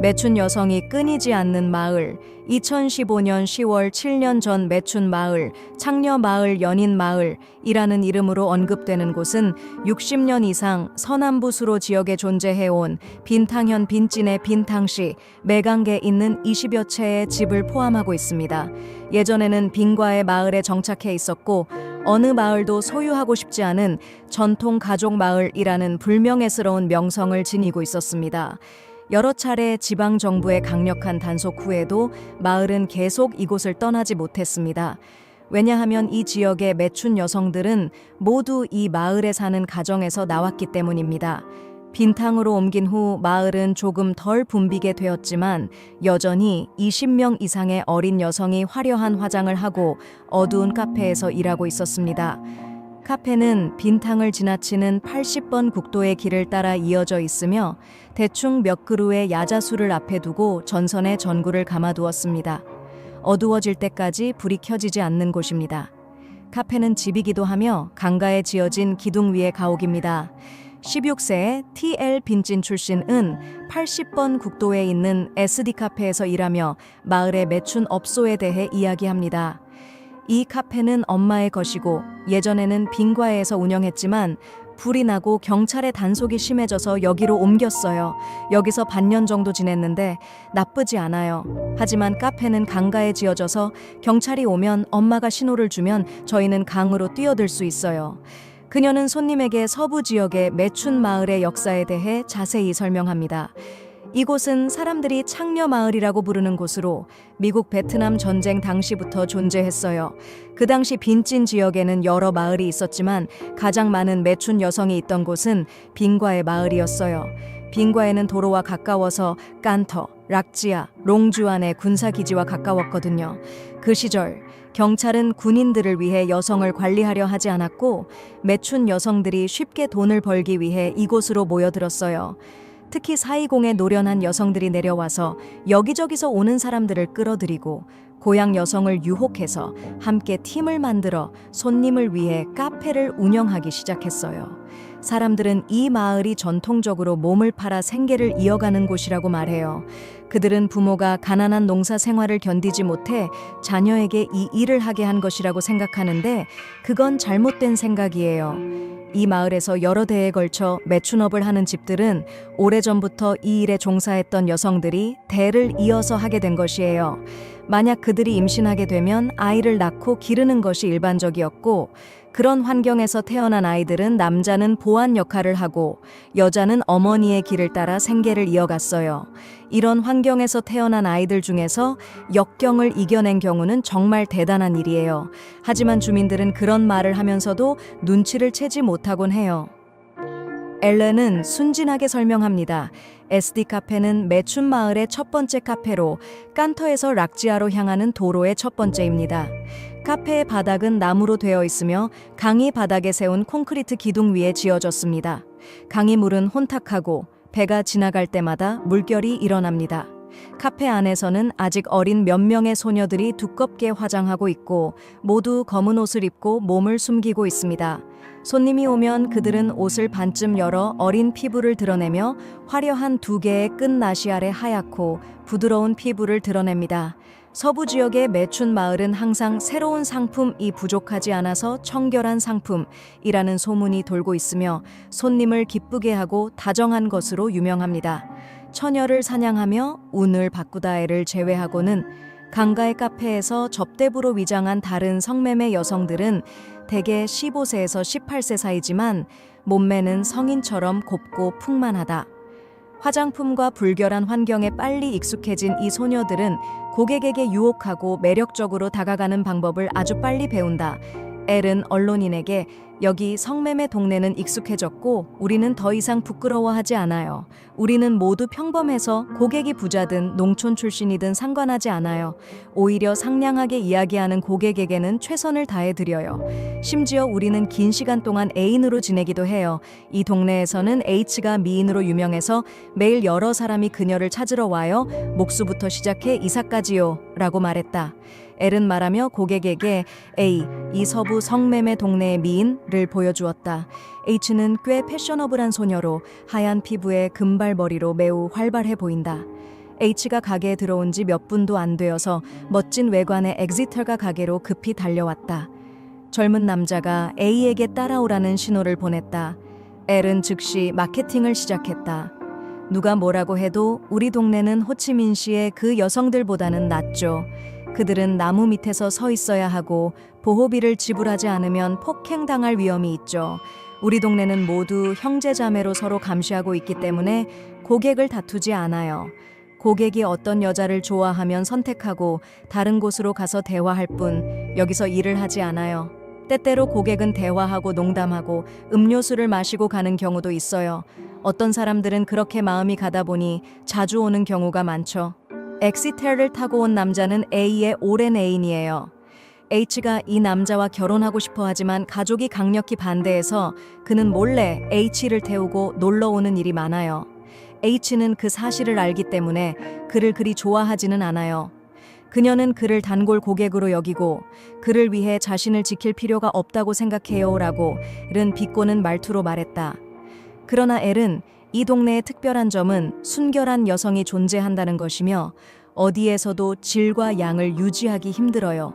매춘 여성이 끊이지 않는 마을, 2015년 10월 7년 전 매춘 마을, 창녀 마을 연인 마을이라는 이름으로 언급되는 곳은 60년 이상 서남부 수로 지역에 존재해온 빈탕현 빈진의 빈탕시, 매강계 있는 20여 채의 집을 포함하고 있습니다. 예전에는 빈과의 마을에 정착해 있었고 어느 마을도 소유하고 싶지 않은 전통 가족 마을이라는 불명예스러운 명성을 지니고 있었습니다. 여러 차례 지방 정부의 강력한 단속 후에도 마을은 계속 이곳을 떠나지 못했습니다. 왜냐하면 이 지역의 매춘 여성들은 모두 이 마을에 사는 가정에서 나왔기 때문입니다. 빈탕으로 옮긴 후 마을은 조금 덜 붐비게 되었지만 여전히 20명 이상의 어린 여성이 화려한 화장을 하고 어두운 카페에서 일하고 있었습니다. 카페는 빈탕을 지나치는 80번 국도의 길을 따라 이어져 있으며 대충 몇 그루의 야자수를 앞에 두고 전선에 전구를 감아두었습니다. 어두워질 때까지 불이 켜지지 않는 곳입니다. 카페는 집이기도 하며 강가에 지어진 기둥 위의 가옥입니다. 16세의 TL 빈진 출신 은 80번 국도에 있는 SD 카페에서 일하며 마을의 매춘 업소에 대해 이야기합니다. 이 카페는 엄마의 것이고 예전에는 빈과에서 운영했지만 불이 나고 경찰의 단속이 심해져서 여기로 옮겼어요. 여기서 반년 정도 지냈는데 나쁘지 않아요. 하지만 카페는 강가에 지어져서 경찰이 오면 엄마가 신호를 주면 저희는 강으로 뛰어들 수 있어요. 그녀는 손님에게 서부 지역의 매춘 마을의 역사에 대해 자세히 설명합니다. 이곳은 사람들이 창녀 마을이라고 부르는 곳으로 미국 베트남 전쟁 당시부터 존재했어요. 그 당시 빈진 지역에는 여러 마을이 있었지만 가장 많은 매춘 여성이 있던 곳은 빈과의 마을이었어요. 빈과에는 도로와 가까워서 깐터, 락지아, 롱주안의 군사기지와 가까웠거든요. 그 시절 경찰은 군인들을 위해 여성을 관리하려 하지 않았고 매춘 여성들이 쉽게 돈을 벌기 위해 이곳으로 모여들었어요. 특히 사이공에 노련한 여성들이 내려와서 여기저기서 오는 사람들을 끌어들이고 고향 여성을 유혹해서 함께 팀을 만들어 손님을 위해 카페를 운영하기 시작했어요. 사람들은 이 마을이 전통적으로 몸을 팔아 생계를 이어가는 곳이라고 말해요. 그들은 부모가 가난한 농사 생활을 견디지 못해 자녀에게 이 일을 하게 한 것이라고 생각하는데 그건 잘못된 생각이에요. 이 마을에서 여러 대에 걸쳐 매춘업을 하는 집들은 오래전부터 이 일에 종사했던 여성들이 대를 이어서 하게 된 것이에요. 만약 그들이 임신하게 되면 아이를 낳고 기르는 것이 일반적이었고 그런 환경에서 태어난 아이들은 남자는 보안 역할을 하고 여자는 어머니의 길을 따라 생계를 이어갔어요. 이런 환경에서 태어난 아이들 중에서 역경을 이겨낸 경우는 정말 대단한 일이에요. 하지만 주민들은 그런 말을 하면서도 눈치를 채지 못하곤 해요. 엘렌은 순진하게 설명합니다. SD 카페는 매춘 마을의 첫 번째 카페로 깐터에서 락지아로 향하는 도로의 첫 번째입니다. 카페의 바닥은 나무로 되어 있으며 강이 바닥에 세운 콘크리트 기둥 위에 지어졌습니다. 강이 물은 혼탁하고 배가 지나갈 때마다 물결이 일어납니다. 카페 안에서는 아직 어린 몇 명의 소녀들이 두껍게 화장하고 있고 모두 검은 옷을 입고 몸을 숨기고 있습니다. 손님이 오면 그들은 옷을 반쯤 열어 어린 피부를 드러내며 화려한 두 개의 끈 나시 아래 하얗고 부드러운 피부를 드러냅니다. 서부 지역의 매춘 마을은 항상 새로운 상품이 부족하지 않아서 청결한 상품이라는 소문이 돌고 있으며 손님을 기쁘게 하고 다정한 것으로 유명합니다. 처녀를 사냥하며 운을 바꾸다애를 제외하고는 강가의 카페에서 접대부로 위장한 다른 성매매 여성들은 대개 15세에서 18세 사이지만 몸매는 성인처럼 곱고 풍만하다. 화장품과 불결한 환경에 빨리 익숙해진 이 소녀들은 고객에게 유혹하고 매력적으로 다가가는 방법을 아주 빨리 배운다. 엘은 언론인에게 여기 성매매 동네는 익숙해졌고 우리는 더 이상 부끄러워하지 않아요. 우리는 모두 평범해서 고객이 부자든 농촌 출신이든 상관하지 않아요. 오히려 상냥하게 이야기하는 고객에게는 최선을 다해 드려요. 심지어 우리는 긴 시간 동안 애인으로 지내기도 해요. 이 동네에서는 H가 미인으로 유명해서 매일 여러 사람이 그녀를 찾으러 와요. 목수부터 시작해 이사까지요. 라고 말했다. 엘은 말하며 고객에게 A, 이 서부 성매매 동네의 미인 을 보여주었다. H는 꽤 패셔너블한 소녀로 하얀 피부에 금발 머리로 매우 활발해 보인다. H가 가게에 들어온 지 몇 분도 안 되어서 멋진 외관의 엑시터가 가게로 급히 달려왔다. 젊은 남자가 A에게 따라오라는 신호를 보냈다. L은 즉시 마케팅을 시작했다. 누가 뭐라고 해도 우리 동네는 호치민시의 그 여성들보다는 낫죠. 그들은 나무 밑에서 서 있어야 하고 보호비를 지불하지 않으면 폭행당할 위험이 있죠. 우리 동네는 모두 형제자매로 서로 감시하고 있기 때문에 고객을 다투지 않아요. 고객이 어떤 여자를 좋아하면 선택하고 다른 곳으로 가서 대화할 뿐 여기서 일을 하지 않아요. 때때로 고객은 대화하고 농담하고 음료수를 마시고 가는 경우도 있어요. 어떤 사람들은 그렇게 마음이 가다 보니 자주 오는 경우가 많죠. 엑시텔을 타고 온 남자는 A의 오랜 애인이에요. H가 이 남자와 결혼하고 싶어 하지만 가족이 강력히 반대해서 그는 몰래 H를 태우고 놀러 오는 일이 많아요. H는 그 사실을 알기 때문에 그를 그리 좋아하지는 않아요. 그녀는 그를 단골 고객으로 여기고 그를 위해 자신을 지킬 필요가 없다고 생각해요 라고 른 비꼬는 말투로 말했다. 그러나 엘은 이 동네의 특별한 점은 순결한 여성이 존재한다는 것이며 어디에서도 질과 양을 유지하기 힘들어요.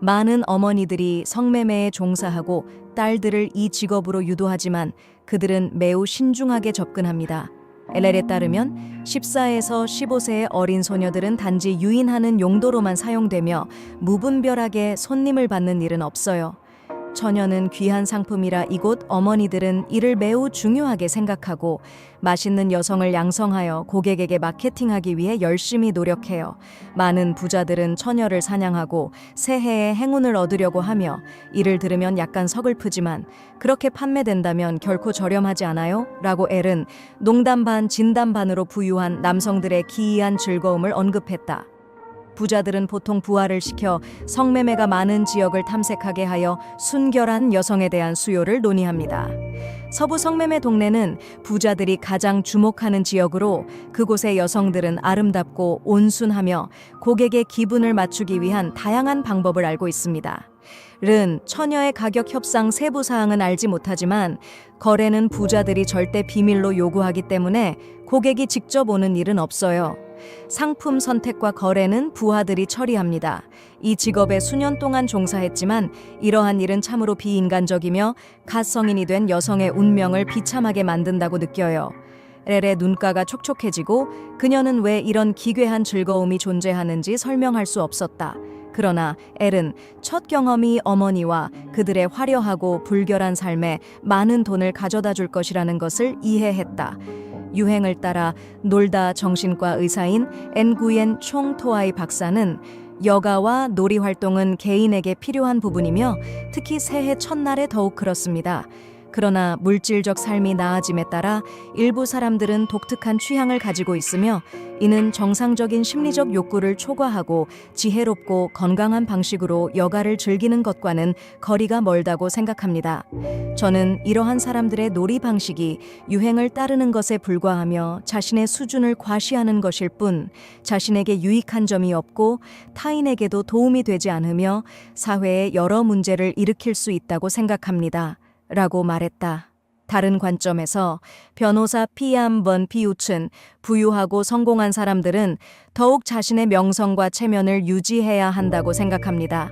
많은 어머니들이 성매매에 종사하고 딸들을 이 직업으로 유도하지만 그들은 매우 신중하게 접근합니다. 엘렐에 따르면 14에서 15세의 어린 소녀들은 단지 유인하는 용도로만 사용되며 무분별하게 손님을 받는 일은 없어요. 처녀는 귀한 상품이라 이곳 어머니들은 이를 매우 중요하게 생각하고 맛있는 여성을 양성하여 고객에게 마케팅하기 위해 열심히 노력해요. 많은 부자들은 처녀를 사냥하고 새해에 행운을 얻으려고 하며 이를 들으면 약간 서글프지만 그렇게 판매된다면 결코 저렴하지 않아요? 라고 엘은 농담 반 진담 반으로 부유한 남성들의 기이한 즐거움을 언급했다. 부자들은 보통 부하를 시켜 성매매가 많은 지역을 탐색하게 하여 순결한 여성에 대한 수요를 논의합니다. 서부 성매매 동네는 부자들이 가장 주목하는 지역으로 그곳의 여성들은 아름답고 온순하며 고객의 기분을 맞추기 위한 다양한 방법을 알고 있습니다. 른 처녀의 가격 협상 세부 사항은 알지 못하지만 거래는 부자들이 절대 비밀로 요구하기 때문에 고객이 직접 오는 일은 없어요. 상품 선택과 거래는 부하들이 처리합니다. 이 직업에 수년 동안 종사했지만 이러한 일은 참으로 비인간적이며 갓 성인이 된 여성의 운명을 비참하게 만든다고 느껴요. 렐의 눈가가 촉촉해지고 그녀는 왜 이런 기괴한 즐거움이 존재하는지 설명할 수 없었다. 그러나 엘은 첫 경험이 어머니와 그들의 화려하고 불결한 삶에 많은 돈을 가져다 줄 것이라는 것을 이해했다. 유행을 따라 놀다 정신과 의사인 엔구옌 총토아이 박사는 여가와 놀이 활동은 개인에게 필요한 부분이며 특히 새해 첫날에 더욱 그렇습니다. 그러나 물질적 삶이 나아짐에 따라 일부 사람들은 독특한 취향을 가지고 있으며 이는 정상적인 심리적 욕구를 초과하고 지혜롭고 건강한 방식으로 여가를 즐기는 것과는 거리가 멀다고 생각합니다. 저는 이러한 사람들의 놀이 방식이 유행을 따르는 것에 불과하며 자신의 수준을 과시하는 것일 뿐 자신에게 유익한 점이 없고 타인에게도 도움이 되지 않으며 사회에 여러 문제를 일으킬 수 있다고 생각합니다. 라고 말했다. 다른 관점에서 변호사 피암번 피우츠는 부유하고 성공한 사람들은 더욱 자신의 명성과 체면을 유지해야 한다고 생각합니다.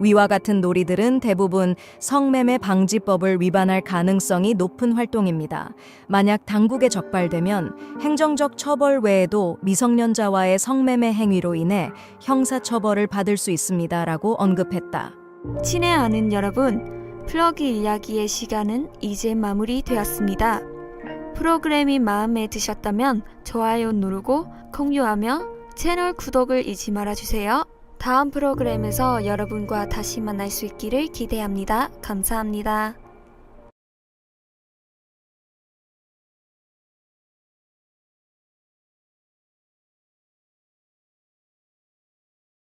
위와 같은 놀이들은 대부분 성매매 방지법을 위반할 가능성이 높은 활동입니다. 만약 당국에 적발되면 행정적 처벌 외에도 미성년자와의 성매매 행위로 인해 형사 처벌을 받을 수 있습니다라고 언급했다. 친애 아는 여러분, 플러그 이야기의 시간은 이제 마무리되었습니다. 프로그램이 마음에 드셨다면 좋아요 누르고 공유하며 채널 구독을 잊지 말아주세요. 다음 프로그램에서 여러분과 다시 만날 수 있기를 기대합니다. 감사합니다.